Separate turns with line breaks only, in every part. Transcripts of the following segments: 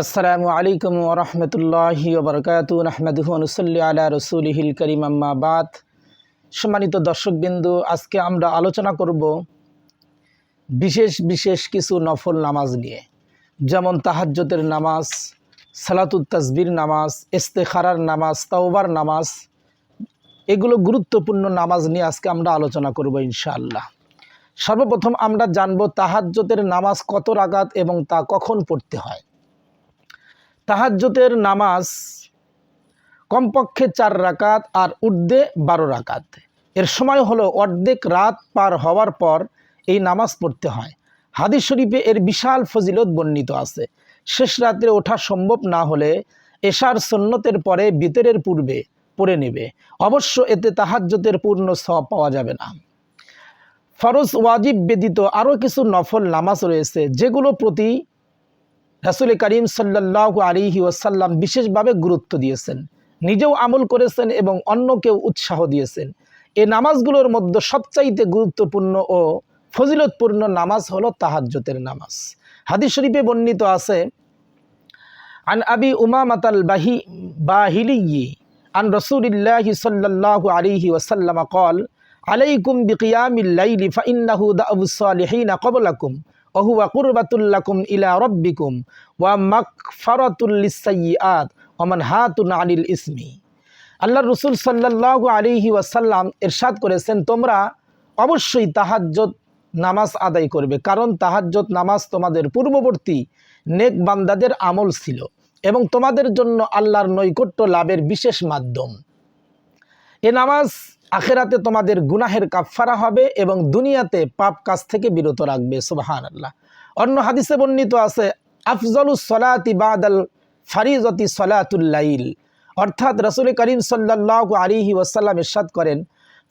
আসসালামু আলাইকুম ওরহমতুল্লাহি ওবরকাত নহমদুহনসল্লি আলা রসুলহিল করিম আম্মাবাদ সম্মানিত দর্শকবিন্দু, আজকে আমরা আলোচনা করব বিশেষ বিশেষ কিছু নফল নামাজ নিয়ে। যেমন তাহাজ্জতের নামাজ, সালাতুত তাসবির নামাজ, ইস্তেখারার নামাজ, তাওবার নামাজ, এগুলো গুরুত্বপূর্ণ নামাজ নিয়ে আজকে আমরা আলোচনা করব ইনশাআল্লাহ। সর্বপ্রথম আমরা জানব তাহাজ্জতের নামাজ কত রাগাত এবং তা কখন পড়তে হয়। তাহাজ্জতের নামাজ কমপক্ষে চার রাকাত আর ঊর্ধ্বে বারো রাকাত। এর সময় হলো অর্ধেক রাত পার হওয়ার পর এই নামাজ পড়তে হয়। হাদিস শরীফে এর বিশাল ফজিলত বর্ণিত আছে। শেষ রাত্রে ওঠা সম্ভব না হলে এশার সন্ন্যতের পরে বিতরের পূর্বে পড়ে নেবে। অবশ্য এতে তাহাজ্জতের পূর্ণ সব পাওয়া যাবে না। ফরজ ওয়াজিব ব্যতীত আরও কিছু নফল নামাজ রয়েছে, যেগুলো প্রতি রাসুল করিম সাল্লাহ আলিহি ওয়াসাল্লাম বিশেষভাবে গুরুত্ব দিয়েছেন। নিজেও আমল করেছেন এবং অন্যকেও উৎসাহ দিয়েছেন। এই নামাজগুলোর মধ্যে সবচাইতে গুরুত্বপূর্ণ ও ফজিলতপূর্ণ নামাজ হলো তাহাজ্জতের নামাজ। হাদিস শরীফে বর্ণিত আছে, আন আবি উমামাত আল বাহি বাহিলি আন রসুলিল্লাহি সাল্লাল্লাহু আলাইহি ওয়াসাল্লাম কল, আলাইকুম বিকিয়ামিল লাইলি, ফাইন্নাহু দাআবুস সালিহিনা ক্বাবলাকুম। ওহুয়া কুরবাতুল্লাকুম ইলা রব্বিকুম ওয়া মাকফারাতুল্লিসাইয়াত ওমান হাতুন আনিল ইসমি। আল্লাহ রসুল সাল্লাল্লাহু আলাইহি ওয়াসাল্লাম এরশাদ করেছেন, তোমরা অবশ্যই তাহাজ্জত নামাজ আদায় করবে, কারণ তাহাজ্জত নামাজ তোমাদের পূর্ববর্তী নেক বান্দাদের আমল ছিল এবং তোমাদের জন্য আল্লাহর নৈকট্য লাভের বিশেষ মাধ্যম। এ নামাজ আখেরাতে তোমাদের গুনাহের কাফফারা হবে এবং দুনিয়াতে পাপ কাজ থেকে বিরত রাখবে সুবাহান আল্লাহ অন্য হাদিসে বর্ণিত আছে, আফজলু সলাতি বাদাল ফারিজতি সলাতুল্লাইল অর্থাৎ রসুল করিম সাল্লাহ আলিহি ওয়াসাল্লাম ইরশাদ করেন,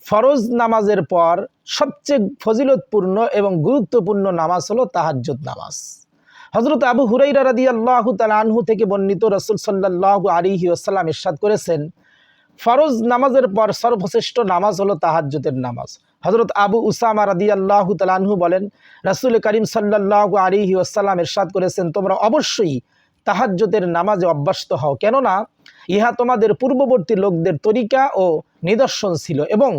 ফরজ নামাজের পর সবচেয়ে ফজিলতপূর্ণ এবং গুরুত্বপূর্ণ নামাজ হলো তাহাজ্জুদ নামাজ। হজরত আবু হুরাইরা রাদি আল্লাহ আনহু থেকে বর্ণিত রসুল সাল্লাহ আলিহি ওয়াসাল্লাম ইরশাদ করেছেন ফরজ নামাজের পর সর্বশ্রেষ্ঠ নামাজ হলো তাহাজ্জুদের নামাজ। হজরত আবু উসামা রাদি আল্লাহ তালাহু বলেন, রাসুল করিম সাল্লাহ আলিহি ওসাল্লাম এরশাদ করেছেন, তোমরা অবশ্যই তাহাজ্জুদের নামাজে অভ্যস্ত হও। কেননা, ইহা তোমাদের পূর্ববর্তী লোকদের তরিকা ও নিদর্শন ছিল এবং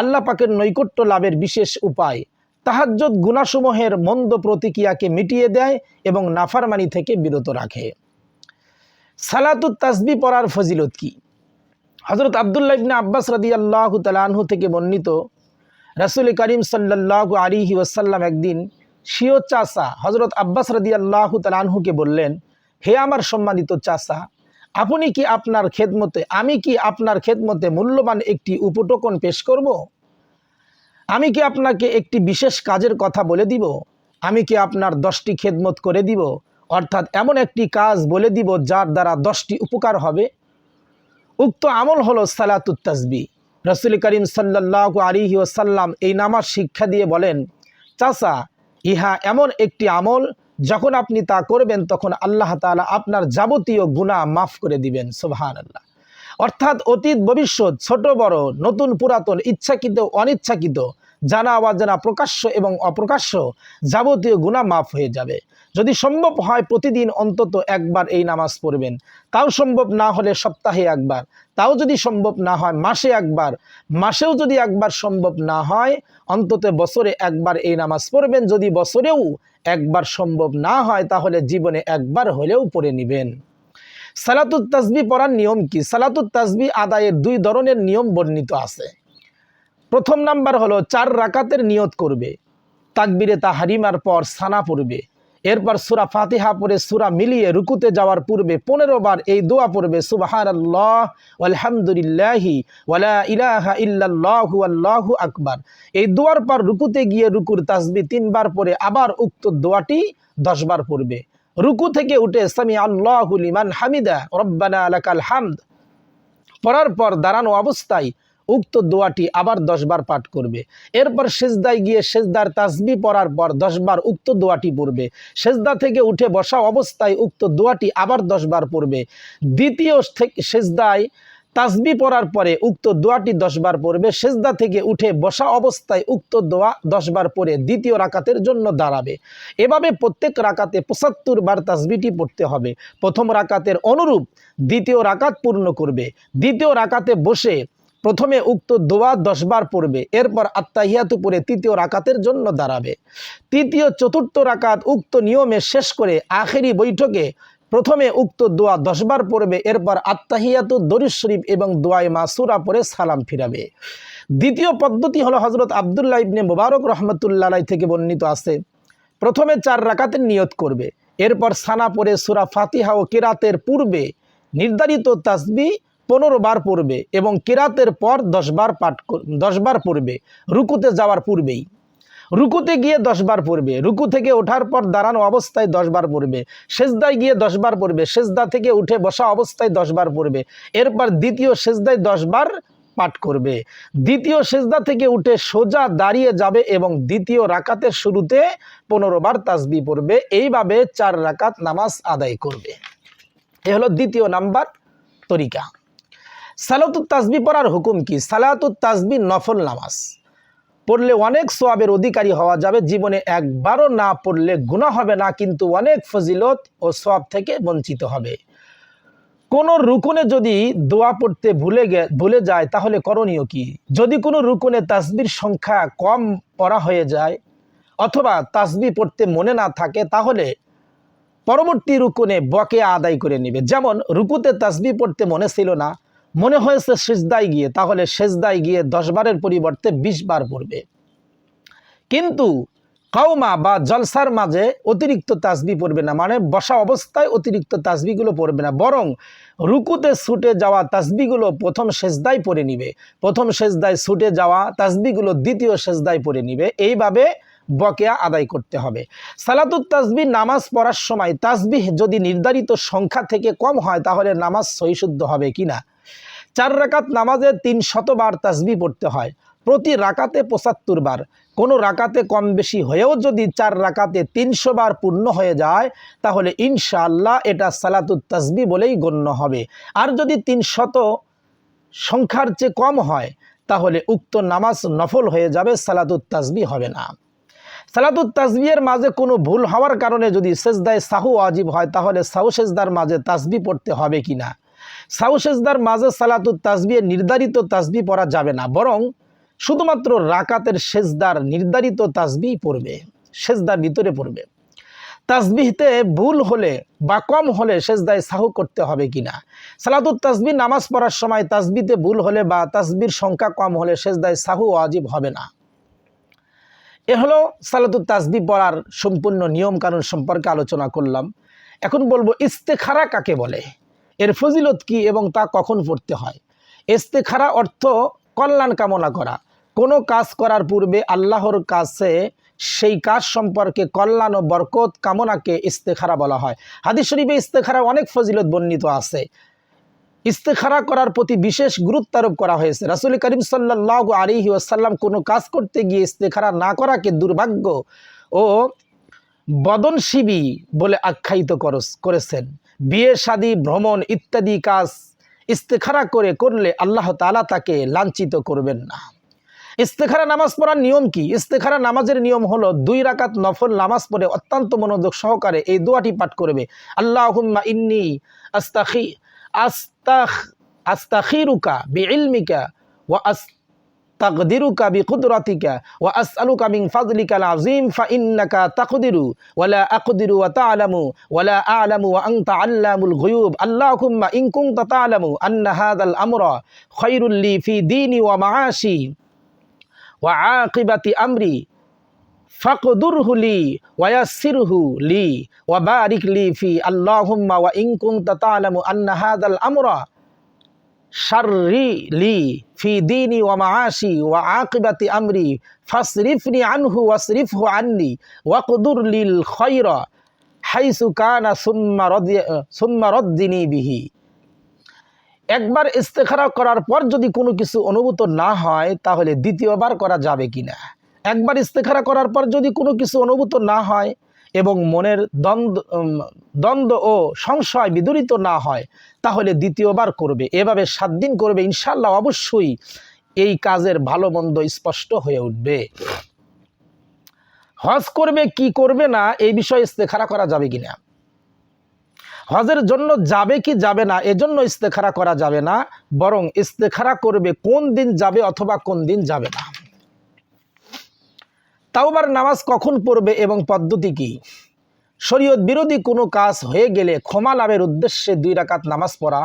আল্লাহ পাকের নৈকট্য লাভের বিশেষ উপায়। তাহাজ্জত গুণাসমূহের মন্দ প্রতিক্রিয়াকে মিটিয়ে দেয় এবং নাফারমানি থেকে বিরত রাখে। সালাতুত তাসবি পড়ার ফজিলত কী? হজরত আবদুল্লাহ ইবনে আব্বাস রাদি আল্লাহ তালাহু থেকে বর্ণিত রাসুল করিম সাল্লাহ আলিহি ওয়াসাল্লাম একদিন শিও চাষা হজরত আব্বাস রাদি আল্লাহ তালাহুকে বললেন, হে আমার সম্মানিত চাষা আপনি কি আপনার খেদমতে, আমি কি আপনার খেদমতে মূল্যবান একটি উপটোকন পেশ করব। আমি কি আপনাকে একটি বিশেষ কাজের কথা বলে দিব? আমি কি আপনার দশটি খেদমত করে দিব? অর্থাৎ এমন একটি কাজ বলে দিব যার দ্বারা দশটি উপকার হবে? উক্ত আমল হলো সালাতুত তাসবি। রসুল করিম সাল্লাহ আলিহি ওসাল্লাম এই নামাজ শিক্ষা দিয়ে বলেন, চাচা, ইহা এমন একটি আমল, যখন আপনি তা করবেন তখন আল্লাহ তালা আপনার যাবতীয় গুণা মাফ করে দিবেন। সোভান আল্লাহ অর্থাৎ অতীত, ভবিষ্যৎ, ছোট, বড়, নতুন, পুরাতন, ইচ্ছাকৃত, অনিচ্ছাকৃত জানা অজানা প্রকাশ্য এবং অপ্রকাশ্য যাবতীয় গুণা মাফ হয়ে যাবে। যদি সম্ভব হয় প্রতিদিন অন্তত একবার এই নামাজ পড়বেন, তাও সম্ভব না হলে সপ্তাহে একবার। তাও যদি সম্ভব না হয় মাসে একবার। মাসেও যদি একবার সম্ভব না হয়, অন্তত বছরে একবার এই নামাজ পড়বেন। যদি বছরেও একবার সম্ভব না হয়, তাহলে জীবনে একবার হলেও পড়ে নেবেন। সালাতুত তাসবি পড়ার নিয়ম কি? সালাতুত তাসবি আদায়ের দুই ধরনের নিয়ম বর্ণিত আছে। প্রথম নাম্বার হলো, চার রাকাতের নিয়ত করবে। তাকবিরে তা হারিমার পর সানা পড়বে। এরপর সুরা ফাতিহা পরে সুরা মিলিয়ে রুকুতে যাওয়ার পূর্বে পনেরো বার এই দোয়া পড়বে সুবাহান আল্লাহ আল্লাহু আকবার। এই দোয়ার পর রুকুতে গিয়ে রুকুর তাসবি তিনবার পরে আবার উক্ত দোয়াটি দশবার পড়বে। রুকু থেকে উঠে সামি আল্লাহুলিমান হামিদা, রব্বানা আলাকাল হামদ। পড়ার পর দাঁড়ানো অবস্থায় উক্ত দোয়াটি আবার দশবার পাঠ করবে। এরপর সেজদায় গিয়ে সেজদার তাসবি পড়ার পর দশবার উক্ত দোয়াটি পড়বে। সেজদা থেকে উঠে বসা অবস্থায় উক্ত দোয়াটি আবার দশবার পড়বে। দ্বিতীয় সেজদায় তাসবি পড়ার পরে উক্ত দোয়াটি দশবার পড়বে। সেজদা থেকে উঠে বসা অবস্থায় উক্ত দোয়া দশবার পরে দ্বিতীয় রাকাতের জন্য দাঁড়াবে। এভাবে প্রত্যেক রাকাতে পঁচাত্তর বার তাসবিটি পড়তে হবে। প্রথম রাকাতের অনুরূপ দ্বিতীয় রাকাত পূর্ণ করবে। দ্বিতীয় রাকাতে বসে প্রথমে উক্ত দোয়া দশবার পড়বে, এরপর আত্মাহিয়াতু পরে তৃতীয় রাকাতের জন্য দাঁড়াবে। তৃতীয়, চতুর্থ রাকাত উক্ত নিয়মে শেষ করে আখেরি বৈঠকে প্রথমে উক্ত দোয়া দশবার পড়বে, এরপর আত্মাহিয়াতু দরুদ শরীফ এবং দোয়াই মাসুরা পরে সালাম ফিরাবে। দ্বিতীয় পদ্ধতি হলো হজরত আবদুল্লাহ ইবনে মুবারক রহমতুল্লাহ থেকে বর্ণিত আছে, প্রথমে চার রাকাতের নিয়ত করবে, এরপর সানা পরে সুরা ফাতিহা ও কেরাতের পূর্বে নির্ধারিত তাসবি পনেরো বার পড়বে এবং কেরাতের পর দশবার পাঠ দশবার পড়বে, রুকুতে যাওয়ার পূর্বেই। রুকুতে গিয়ে দশবার পড়বে, রুকু থেকে ওঠার পর দাঁড়ানো অবস্থায় দশবার পড়বে, সেজদায় গিয়ে দশবার পড়বে, সেজদা থেকে উঠে বসা অবস্থায় দশবার পড়বে, এরপর দ্বিতীয় সেজদায় দশবার পাঠ করবে। দ্বিতীয় সেজদা থেকে উঠে সোজা দাঁড়িয়ে যাবে এবং দ্বিতীয় রাকাতের শুরুতে পনেরো বার তাসবি পড়বে, এইভাবে চার রাকাত নামাজ আদায় করবে। এ হলো দ্বিতীয় নাম্বার তরিকা। সালাতুত তাসবি পড়ার হুকুম কি? সালাতুত তাসবি নফল নামাজ। পড়লে অনেক সোয়াবের অধিকারী হওয়া যাবে, জীবনে একবারও না পড়লে গুণা হবে না, কিন্তু অনেক ফজিলত ও সোয়াব থেকে বঞ্চিত হবে। কোনো রুকুনে যদি দোয়া পড়তে ভুলে গে, ভুলে যায়, তাহলে করণীয় কি? যদি কোনো রুকুনে তাসবির সংখ্যা কম পড়া হয়ে যায়, অথবা তাসবি পড়তে মনে না থাকে, তাহলে পরবর্তী রুকুনে বকে আদায় করে নেবে। যেমন, রুকুতে তাসবি পড়তে মনে ছিল না মনে হয়েছে সেজদায় গিয়ে, তাহলে সেজদায় গিয়ে দশ বারের পরিবর্তে বিশ বার পড়বে। কিন্তু কাউমা বা জলসার মাঝে অতিরিক্ত তাসবি পড়বে না মানে বসা অবস্থায় অতিরিক্ত তাসবিগুলো পড়বে না, বরং রুকুতে ছুটে যাওয়া তাসবিগুলো প্রথম সেজদায় পড়ে নিবে। প্রথম সেজদায় ছুটে যাওয়া তাসবিগুলো দ্বিতীয় সেজদায় পড়ে নিবে। এইভাবে বকেয়া আদায় করতে হবে। সালাতুত তাসবি নামাজ পড়ার সময় তাসবিহ যদি নির্ধারিত সংখ্যা থেকে কম হয়, তাহলে নামাজ সহিশুদ্ধ হবে কিনা? চার রাকাত নামাজে তিন শতবার তাসবি পড়তে হয়। প্রতি রাকাতে পঁচাত্তর বার। কোনো রাকাতে কম বেশি হয়েও যদি চার রাকাতে তিনশো বার পূর্ণ হয়ে যায়, তাহলে ইনশাআল্লাহ এটা সালাতুত তাসবি বলেই গণ্য হবে। আর যদি তিন শত সংখ্যার চেয়ে কম হয়, তাহলে উক্ত নামাজ নফল হয়ে যাবে, সালাতুত তাসবি হবে না। সালাতুত তাসবিহের মাঝে কোনো ভুল হওয়ার কারণে যদি সেজদায় সাহু আজীব হয়, তাহলে সাহু সেজদার মাঝে তাসবি পড়তে হবে কি না সাহু সেজদার মাঝে সালাতুত তাসবিহের নির্ধারিত তাসবি পড়া যাবে না, বরং শুধুমাত্র রাকাতের সেজদার নির্ধারিত তাসবি পড়বে, সেজদার ভিতরে পড়বে। তাসবিহতে ভুল হলে বা কম হলে সেজদায় সাহু করতে হবে কিনা সালাতুত তাসবি নামাজ পড়ার সময় তাসবিতে ভুল হলে বা তাসবির সংখ্যা কম হলে সেজদায় সাহু আজীব হবে না। এ হলো সালাতুত তাসবি পড়ার সম্পূর্ণ নিয়মকানুন সম্পর্কে আলোচনা করলাম। এখন বলব ইস্তেখারা কাকে বলে? এর ফজিলত কি এবং তা কখন পড়তে হয়? ইস্তেখারা অর্থ কল্যাণ কামনা করা। কোনো কাজ করার পূর্বে আল্লাহর কাছে সেই কাজ সম্পর্কে কল্যাণ ও বরকত কামনাকে ইস্তেখারা বলা হয়। হাদিস শরীফে ইস্তেখারা অনেক ফজিলত বর্ণিত আছে। ইস্তেখারা করার প্রতি বিশেষ গুরুত্ব আরোপ করা হয়েছে। রাসুল করিম সাল্লাহ আলিহি ওয়াসাল্লাম কোনো কাজ করতে গিয়ে ইস্তেখারা না করাকে দুর্ভাগ্য ও বদনশিবী বলে আখ্যায়িত করেছেন। বিয়ে, শাদী, ভ্রমণ ইত্যাদি কাজ ইস্তেখারা করে করলে আল্লাহ তালা তাকে লাঞ্ছিত করবেন না। ইস্তেখারা নামাজ পড়ার নিয়ম কি? ইস্তেখারা নামাজের নিয়ম হলো দুই রাকাত নফল নামাজ পড়ে অত্যন্ত মনোযোগ সহকারে এই দোয়াটি পাঠ করবে। আল্লাহুম্মা ইন্নি আস্তাখি আস্তাখ আস্তাখিরুকা বি ইলমিকা ও ওয়া আস্তাকদিরুকা বিকুদরাতিকা ওয়া আসআলুকা মিন ফাদলিকাল আযীম ফাইন্নাকা তাকদিরু ওয়ালা আকদিরু ওয়া তা'লামু ওয়ালা আ'লামু ওয়া আনতা আল্লামুল গুয়ুব আল্লাহুম্মা ইন কুনতা তা'লামু আন্না হাযাল আমরা খায়রুল লি ফি দীনি ওয়া মাআশি ওয়া আকিবাতি আমরি ফাকদুরহু লি ওয়ায়াসসিরহু লি ওয়া বারিক লি ফি আল্লাহুম্মা ওয়া ইন কুনতা তা'লামু আন্না শাররি লি ফি দীনি ওয়া মাআশি ওয়া আকিবাতি আমরি ফাসরিফনি আনহু ওয়াসরিফহু আন্নি ওয়াকদুর লিল খায়রা হাইসু কানা সুম্মা রদি সুম্মা রদ্দিনি বিহি। একবার ইস্তেখারা করার পর যদি কোনো কিছু অনুভূত না হয়, তাহলে দ্বিতীয়বার করা যাবে কিনা? একবার ইস্তেখারা করার পর যদি কোনো কিছু অনুভূত না হয় এবং মনের দ্বন্দ্ব দ্বন্দ্ব ও সংশয় বিদরিত না হয়, তাহলে দ্বিতীয়বার করবে। এভাবে সাত দিন করবে ইনশাল্লাহ অবশ্যই এই কাজের ভালো মন্দ স্পষ্ট হয়ে উঠবে। হজ করবে, কি করবে না, এই বিষয়ে ইস্তেখারা করা যাবে কিনা হজের জন্য যাবে কি যাবে না, এজন্য ইস্তেখারা করা যাবে না, বরং ইস্তেখারা করবে কোন দিন যাবে অথবা কোন দিন যাবে না। তাওবার নামাজ কখন পড়বে এবং পদ্ধতি কি? শরীয়ত বিরোধী কোনো কাজ হয়ে গেলে ক্ষমা লাভের উদ্দেশ্যে দুই রাকাত নামাজ পড়া,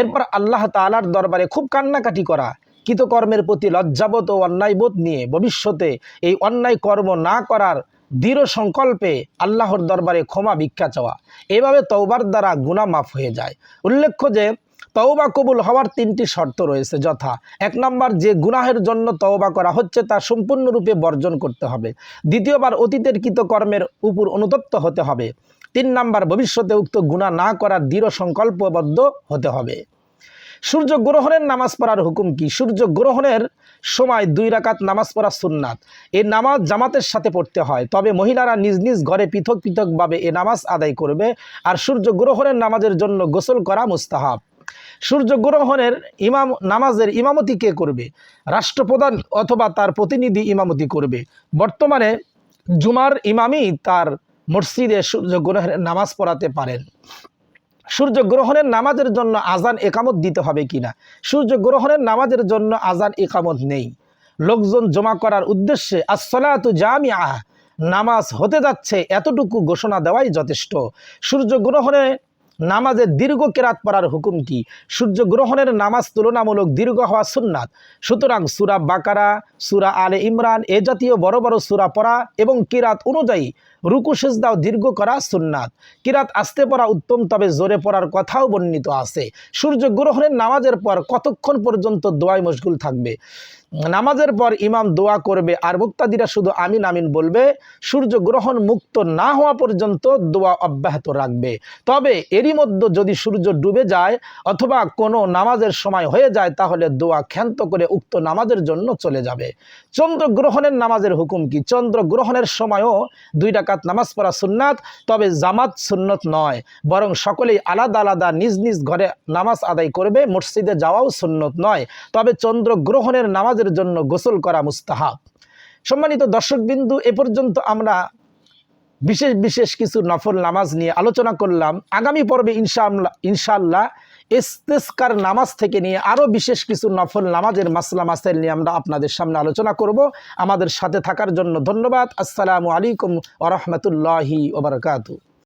এরপর আল্লাহ তালার দরবারে খুব কান্নাকাটি করা, কৃতকর্মের প্রতি লজ্জাবোধ ও অন্যায়বোধ নিয়ে ভবিষ্যতে এই অন্যায় কর্ম না করার দৃঢ় সংকল্পে আল্লাহর দরবারে ক্ষমা ভিক্ষা চাওয়া। এভাবে তওবার দ্বারা গুনাহ মাফ হয়ে যায়। উল্লেখ্য যে তওবা কবুল হওয়ার তিনটি শর্ত রয়েছে। যথা, এক নম্বর, যে গুনাহের জন্য তওবা করা হচ্ছে তা সম্পূর্ণরূপে বর্জন করতে হবে। দ্বিতীয়বার, অতীতের কৃতকর্মের উপর অনুতপ্ত হতে হবে। তিন নাম্বার, ভবিষ্যতে উক্ত গুণা না করার দৃঢ় সংকল্পবদ্ধ হতে হবে। সূর্য গ্রহণের নামাজ পড়ার হুকুম কি? সূর্য গ্রহণের সময় দুই রাকাত নামাজ পড়া সুন্নাত। এই নামাজ জামাতের সাথে পড়তে হয়। তবে মহিলারা নিজ নিজ ঘরে পৃথক পৃথকভাবে এ নামাজ আদায় করবে। আর সূর্য গ্রহণের নামাজের জন্য গোসল করা মুস্তাহাব। সূর্য গ্রহণের ইমাম নামাজের ইমামতি কে করবে? রাষ্ট্রপ্রধান অথবা তার প্রতিনিধি ইমামতি করবে? বর্তমানে জুমার ইমামই তার মসজিদে সূর্য গ্রহণের নামাজ পড়াতে পারেন। সূর্য গ্রহণের নামাজের জন্য আজান একামত দিতে হবে কিনা সূর্য গ্রহণের নামাজের জন্য আজান একামত নেই। লোকজন জমা করার উদ্দেশ্যে আসলাতু আহ নামাজ হতে যাচ্ছে এতটুকু ঘোষণা দেওয়াই যথেষ্ট। সূর্য নামাজের দীর্ঘ কেরাত পড়ার হুকুম কি সূর্য গ্রহণের নামাজ তুলনামূলক দীর্ঘ হওয়া সুন্নাত। সুতরাং সুরা বাকারা, সুরা আলে ইমরান এ জাতীয় বড় বড় সুরা পড়া এবং কিরাত অনুযায়ী রুকু সেজদাও দীর্ঘ করা সুন্নাত। কিরাত আসতে পড়া উত্তম, তবে জোরে পড়ার কথাও বর্ণিত আছে। সূর্য গ্রহণের নামাজের পর কতক্ষণ পর্যন্ত দোয়ায় মশগুল থাকবে? নামাজের পর ইমাম দোয়া করবে, আর মুক্তাদিরা শুধু আমিন আমিন বলবে, সূর্য গ্রহণ মুক্ত না হওয়া পর্যন্ত দোয়া অব্যাহত রাখবে। তবে এরই মধ্যে যদি সূর্য ডুবে যায়, অথবা কোনো নামাজের সময় হয়ে যায়, তাহলে দোয়া ক্ষান্ত করে উক্ত নামাজের জন্য চলে যাবে। চন্দ্র গ্রহণের নামাজের হুকুম কি? চন্দ্র গ্রহণের সময়ও দুই রাকাত নামাজ পড়া সুন্নাত, তবে জামাত সুন্নত নয়। বরং সকলেই আলাদা আলাদা নিজ নিজ ঘরে নামাজ আদায় করবে, মসজিদে যাওয়াও সুন্নত নয়। তবে চন্দ্র গ্রহণের নামাজের জন্য গোসল করা মুস্তাহাব। সম্মানিত দর্শকবিন্দু, এ পর্যন্ত আমরা বিশেষ বিশেষ কিছু নফল নামাজ নিয়ে আলোচনা করলাম। আগামী পর্বে ইনশাআল্লাহ ইনশাআল্লাহ ইস্তেস্কার নামাজ থেকে নিয়ে আরও বিশেষ কিছু নফল নামাজের মাসলা মাসাইল নিয়ে আমরা আপনাদের সামনে আলোচনা করব। আমাদের সাথে থাকার জন্য ধন্যবাদ। আসসালামু আলাইকুম ওরহমতুল্লাহি ওবরকাতু